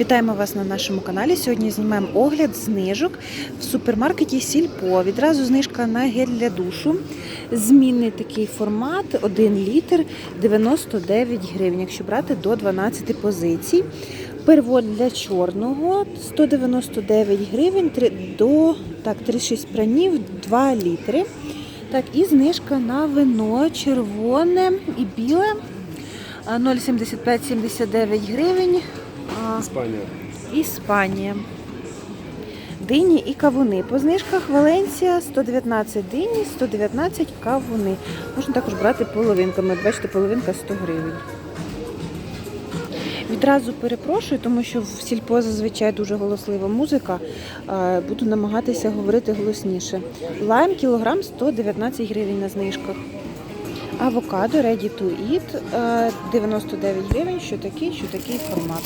Вітаємо вас на нашому каналі. Сьогодні знімаємо огляд знижок в супермаркеті Сільпо. Відразу знижка на гель для душу. Змінний такий формат 1 літр 99 гривень, якщо брати до 12 позицій. Перевод для чорного 199 гривень до так, 36 пранів 2 літри. Так, і знижка на вино червоне і біле 0,75-79 гривень. Іспанія. Іспанія. Дині і кавуни. По знижках Валенсія 119 дині, 119 кавуни. Можна також брати половинками. Бачите, половинка 100 гривень. Відразу перепрошую, тому що в сільпо зазвичай дуже голослива музика. Е, Буду намагатися говорити голосніше. Лайм кілограм 119 гривень на знижках. Авокадо Ready to Eat е, 99 гривень, що такий, що такий формат.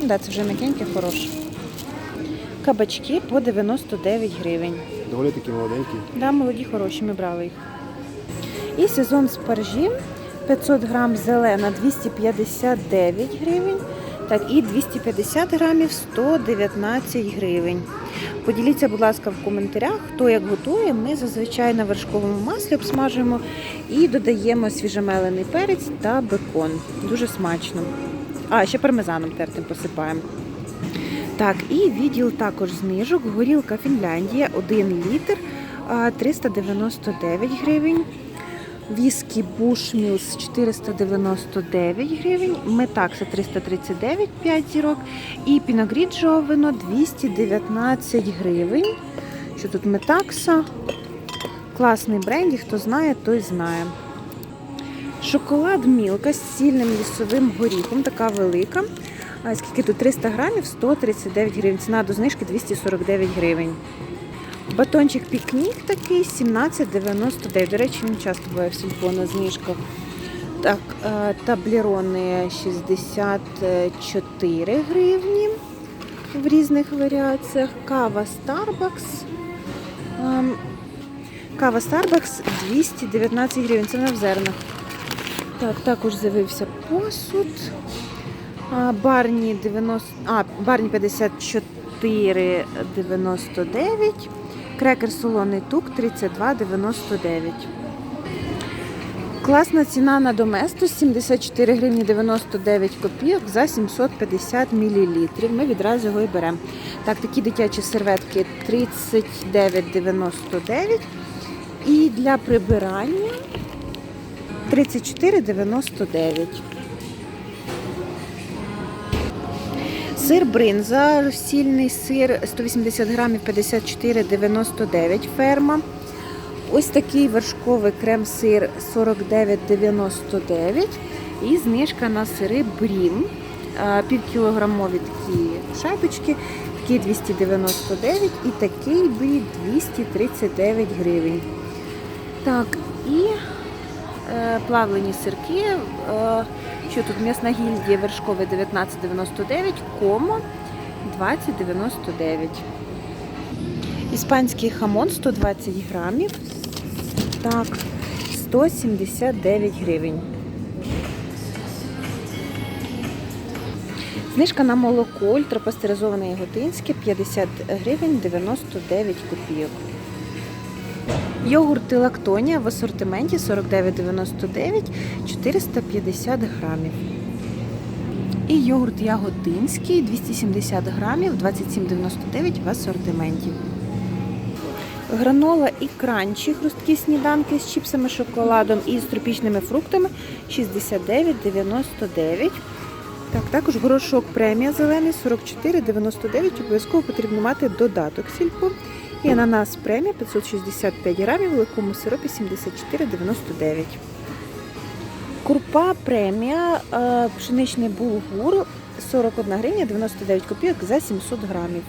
Ну, Да, це вже м'якеньке, хороше. Кабачки по 99 гривень. Доволі такі молоденькі. Да, молоді, хороші, ми брали їх. І сезон спаржі 500 грам зелена 259 гривень. Так, і 250 грамів 119 гривень. Поділіться, будь ласка, в коментарях, хто як готує. Ми зазвичай на вершковому маслі обсмажуємо і додаємо свіжомелений перець та бекон. Дуже смачно. А, ще пармезаном тертим посипаємо. Так, і відділ також знижок. Горілка Фінляндія 1 літр 399 гривень. Віскі Бушмілс 499 гривень, Метакса 339 5 зірок і Піногріджо вино 219 гривень. Що тут Метакса? Класний бренді, хто знає, той знає. Шоколад Мілка з сильним лісовим горіхом, така велика. Скільки тут 300 грамів 139 гривень. Ціна до знижки 249 гривень. Батончик пікнік такий 17,99. До речі, він часто буває в сільпо на знижках. Так, е, таблерони 64 гривні в різних варіаціях. Кава Starbucks. Ем, Кава Starbucks 219 гривень. Це на в зернах. Так, також з'явився посуд. А, Барні 90, а, барні 54,99. Крекер солоний тук 32,99. Класна ціна на Доместос 74 гривні 99 копійок за 750 мл. Ми відразу його і беремо. Так, такі дитячі серветки 39,99. І для прибирання 34,99. Сир бринза, розсільний сир 180 грамів 54,99 ферма. Ось такий вершковий крем-сир 49,99 і знижка на сири брім. Півкілограмові такі шайбочки, такий 299 і такий брі 239 гривень. Так, і плавлені сирки. Е, що тут м'ясна гільдія вершковий 19,99, комо 20,99. Іспанський хамон 120 грамів. Так, 179 гривень. Знижка на молоко ультрапастеризоване яготинське 50 гривень 99 копійок. Йогурти Лактонія в асортименті 49,99 450 грамів. І йогурт Яготинський 270 грамів 27,99 в асортименті. Гранола і кранчі, хрусткі сніданки з чіпсами, шоколадом і з тропічними фруктами 69,99. Так, також горошок премія зелений 44,99. Обов'язково потрібно мати додаток сільпо. І ананас премія 565 грамів, в великому сиропі 74,99. Курпа премія, пшеничний булгур 41 гривня 99 копійок за 700 грамів.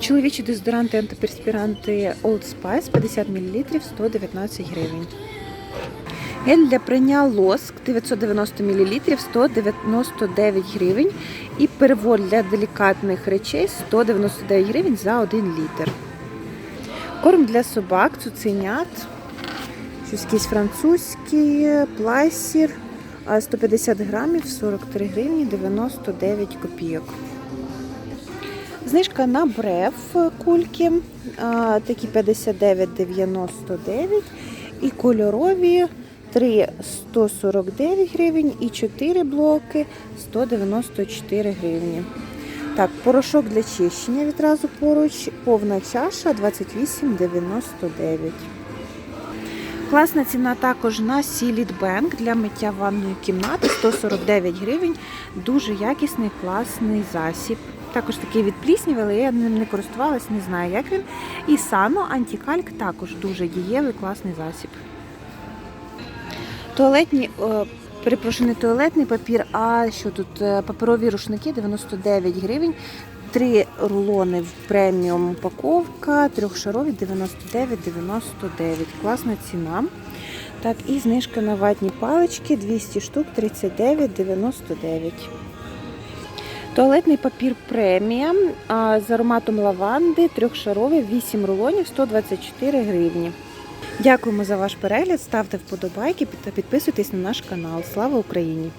Чоловічі дезодоранти, антиперспіранти Old Spice 50 мл 119 гривень. Гель для прання лоск 990 мл 199 гривень. І перевод для делікатних речей 199 гривень за 1 літр. Корм для собак, цуценят, щось французький, плайсір 150 грамів 43 гривні 99 копійок. Знижка на бреф кульки, такі 59,99 і кольорові 3 149 гривень і 4 блоки 194 гривні. Так, порошок для чищення відразу поруч, повна чаша 28,99. Класна ціна також на Сіліт Бенк для миття ванної кімнати 149 гривень. Дуже якісний, класний засіб. Також такий від але я ним не користувалась, не знаю, як він. І Сано антикальк також дуже дієвий, класний засіб. Туалетні, е, перепрошую, не туалетний папір, а що тут? е, Паперові рушники 99 гривень. Три рулони в преміум упаковка, трьохшарові 99,99. Класна ціна. Так, і знижка на ватні палички 200 штук 39,99. Туалетний папір премія з ароматом лаванди, трьохшаровий, 8 рулонів, 124 гривні. Дякуємо за ваш перегляд. Ставте вподобайки та підписуйтесь на наш канал. Слава Україні!